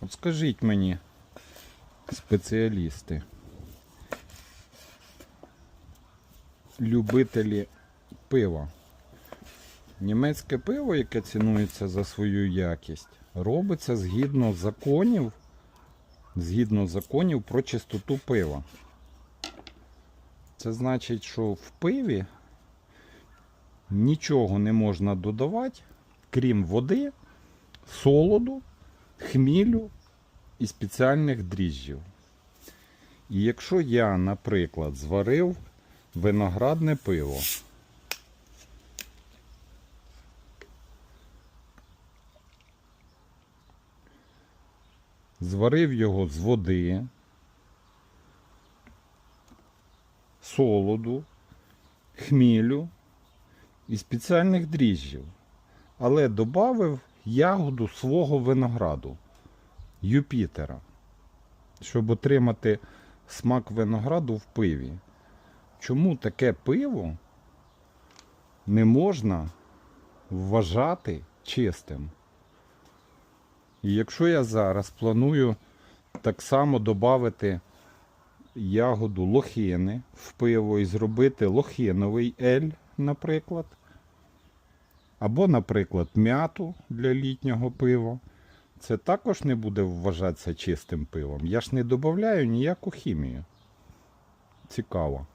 От скажіть мені, спеціалісти, любителі пива. Німецьке пиво, яке цінується за свою якість, робиться згідно законів, згідно законів про чистоту пива. Це значить, що в пиві нічого не можна додавати, крім води, солоду, хмілю і спеціальних дріжджів. І якщо я, наприклад, зварив виноградне пиво, зварив його з води, солоду, хмілю і спеціальних дріжджів, але додав ягоду свого винограду Юпітера, щоб отримати смак винограду в пиві. Чому таке пиво не можна вважати чистим? І якщо я зараз планую так само додати ягоду лохини в пиво і зробити лохиновий ель, наприклад, або, наприклад, м'яту для літнього пива, це також не буде вважатися чистим пивом. Я ж не додаю ніяку хімію. Цікаво.